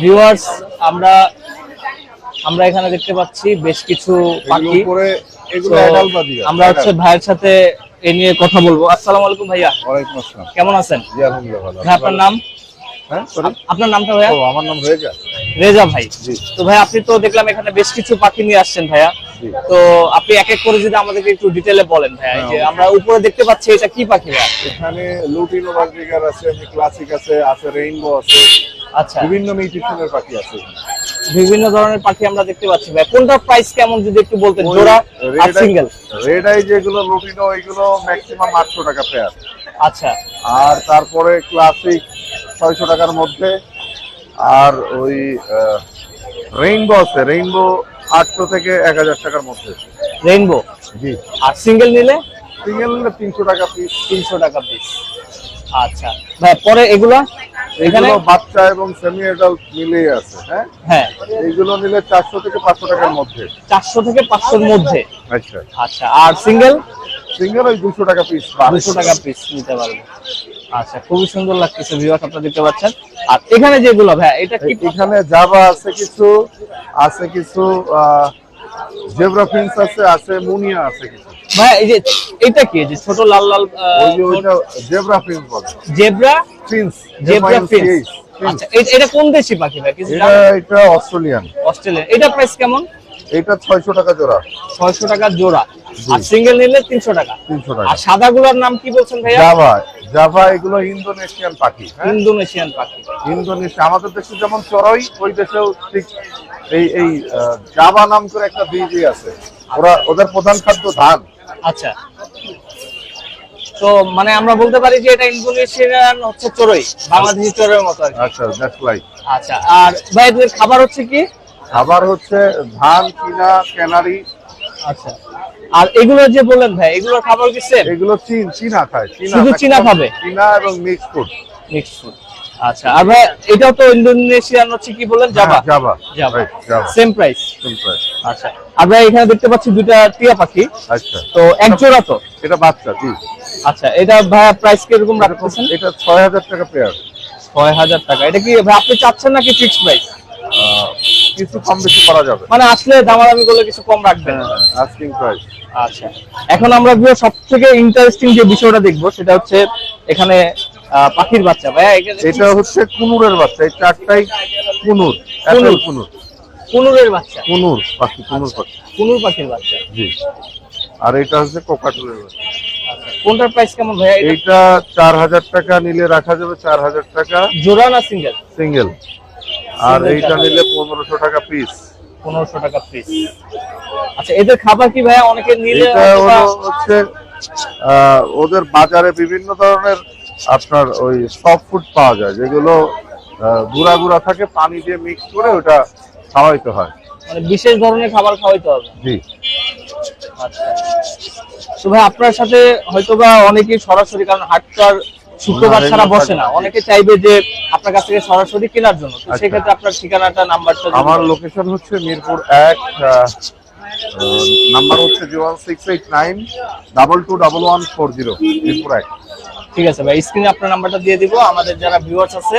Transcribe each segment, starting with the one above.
Viewers আমরা আমরা এখানে দেখতে পাচ্ছি বেশ কিছু পাখি। আমরা হচ্ছে ভাইয়ের সাথে এ নিয়ে কথা বলব। আসসালামু আলাইকুম ভাইয়া। ওয়ালাইকুম আসসালাম। কেমন আছেন? জি আলহামদুলিল্লাহ ভালো। ভাই আপনার নাম? হ্যাঁ আপনার নামটা ভাইয়া? ও আমার নাম রেজা। রেজা ভাই। জি। তো ভাই আপনি তো দেখলাম এখানে বেশ কিছু পাখি নিয়ে আসছেন ভাইয়া। তো আপনি এক এক করে যদি আমাদেরকে একটু ডিটেলে বলেন ভাইয়া যে হ্যাঁ, আমরা উপরে দেখতে পাচ্ছি এটা কি পাখি ভাইয়া? এখানে লুটিনো বাজিগার আছে ক্লাসিক আছে আছে রেইনবো আছে। আচ্ছা। বিভিন্ন মিউটিশনের পাখি আছে বিভিন্ন ধরনের পাখি আমরা দেখতে পাচ্ছি ভাই। কোনটার প্রাইস কেমন যদি একটু বলতেন? জোড়া আর সিঙ্গেল রেড আই যেগুলো লুটিনো ওইগুলো ম্যাক্সিমাম আটশো টাকা পেয়ার আচ্ছা। আর তারপরে ক্লাসিক ছয়শো টাকার মধ্যে। আর ওই রেইনবো আছে। রেইনবো আটশো থেকে এক হাজার টাকার মধ্যে। রেইনবো জি। আর সিঙ্গেল নিলে? সিঙ্গেল তিনশো টাকা পিস তিনশো টাকা পিস আচ্ছা। ভাই পরে এগুলা? এখানে এখানে বাচ্চা এবং সেমি অ্যাডাল্ট মিলিয়ে আছে হ্যাঁ? হ্যাঁ। এইগুলো নিলে চারশো থেকে পাঁচশো টাকার মধ্যে। চারশো থেকে পাঁচশোর মধ্যে? আচ্ছা। আচ্ছা আর সিঙ্গেল সিঙ্গেল ওই দুশো টাকা পিস দুশো টাকা পিস নিতে পারবে। আচ্ছা খুবই সুন্দর লাগতেছে ভিউয়ার্স আপনারা দেখতে পাচ্ছেন। আর এখানে যেগুলো ভাই এটা কি এখানে জাবা আছে কিছু আছে কিছু জেব্রা ফিন্স আছে আছে মুনিয়া আছে কিছু। ভাই এই যে এটা কি? যে ছোট লাল লাল ওইটা জেব্রা ফিন্স বলে। জেব্রা ফিন্স জেব্রা ফিন্স আচ্ছা এটা কোন দেশি পাখি ভাই? কিছু এটা এটা অস্ট্রেলিয়ান। অস্ট্রেলিয়া এটা প্রাইস কেমন? এটা ছয়শো টাকা জোড়া। ছয়শো টাকা জোড়া। আর সিঙ্গেল নিলে তিনশো টাকা। তিনশো টাকা। আর সাদা গুলার নাম কি বলছেন ভাইয়া? জাভা। জাভা এগুলো ইন্দোনেশিয়ান পাখি হ্যাঁ? ইন্দোনেশিয়ান পাখি। ইন্দোনেশিয়া। আমাদের দেশে যেমন চড়াই ওই দেশেও ঠিক এই এই জাভা নাম করে একটা আছে। ওরা ওদের প্রধান খাদ্য ধান। আচ্ছা। তো মানে আমরা বলতে পারি যে এটা ইন্দোনেশিয়ান হচ্ছে চড়ুই বাংলাদেশি চড়ুইয়ের মতো আর আচ্ছা দ্যাটস লাইক আচ্ছা আর ভাই এদের খাবার হচ্ছে কি? খাবার হচ্ছে ধান কিনা ক্যানারি। আচ্ছা। আর এগুলো যে বললেন ভাই এগুলোর খাবার কি সেম এগুলো চীন চীনা খায় শুধু চীনা খাবে? চীনা এবং মিক্স ফুড মিক্স ফুড আচ্ছা আর ভাই এটাও তো ইন্দোনেশিয়ান হচ্ছে কি বললেন Java Java Java Java same price simple আচ্ছা আর ভাই এখানে দেখতে পাচ্ছি দুইটা টিয়া পাখি। আচ্ছা। তো এক জোড়া তো? এটা বাচ্চা জি। আচ্ছা এটা ভাই প্রাইস কীরকম রাখতেছেন? এটা ছয় হাজার টাকা পেয়ার ছয় হাজার টাকা। এটা কি ভাই আপনি চাচ্ছেন নাকি ফিক্সড প্রাইস কিছু কম বেশি করা যাবে। মানে আসলে দামাদামি করলে কিছু কম রাখবেন। আস্কিং প্রাইস আচ্ছা এখন আমরা সব থেকে ইন্টারেস্টিং যে বিষয়টা দেখব সেটা হচ্ছে এখানে পাখির বাচ্চা ভাইয়া এটা হচ্ছে কুনুরের বাচ্চা এই চারটাই কুনুর অ্যাপেল কুনুর। কুনুরের বাচ্চা? কুনুর পাখি কুনুর পাখি। কুনুর পাখির বাচ্চা। জি। আর এটা হচ্ছে কোকাটুলের বাচ্চা। আচ্ছা কোনটার প্রাইস কেমন ভাইয়া এটা? এইটা চার হাজার টাকা নিলে রাখা যাবে চার হাজার টাকা। জোড়া না সিঙ্গেল সিঙ্গেল আর এইটা নিলে পনেরোশো টাকা পিস পনেরোশো টাকা পিস আচ্ছা এদের খাবার কি ভাইয়া অনেকে নিলে হচ্ছে ওদের বাজারে বিভিন্ন ধরনের আপনার ওই সফট ফুড পাওয়া যায় যেগুলো গুঁড়া গুঁড়া থাকে পানি দিয়ে মিক্স করে ওটা খাওয়াইতে হয়। মানে বিশেষ ধরনের খাবার খাওয়াইতে হবে? জি। আচ্ছা। তো ভাই আপনার সাথে হয়তোবা অনেকে সরাসরি কারণ হাট তো শুক্রবার ছাড়া বসে না অনেকে চাইবে যে আপনার কাছ থেকে সরাসরি কেনার জন্য। তো আচ্ছা। সেক্ষেত্রে আপনার ঠিকানাটা নাম্বারটা আমার লোকেশন হচ্ছে মিরপুর এক নাম্বার হচ্ছে zero six eight nine double two double one four zero Mirpur এক। ঠিক আছে ভাই স্ক্রিনে আপনার নাম্বারটা দিয়ে দিব আমাদের যারা ভিউয়ার্স আছে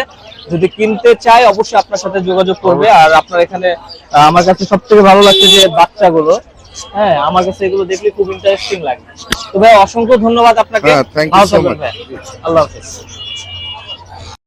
যদি কিনতে চায় অবশ্যই আপনার সাথে যোগাযোগ করবে। আর আপনার এখানে আমার কাছে সব থেকে ভালো লাগছে যে বাচ্চাগুলো হ্যাঁ আমার কাছে এগুলো দেখলে খুব ইন্টারেস্টিং লাগে। তো ভাই অসংখ্য ধন্যবাদ আপনাকে। হ্যাঁ। আল্লাহ হাফেজ।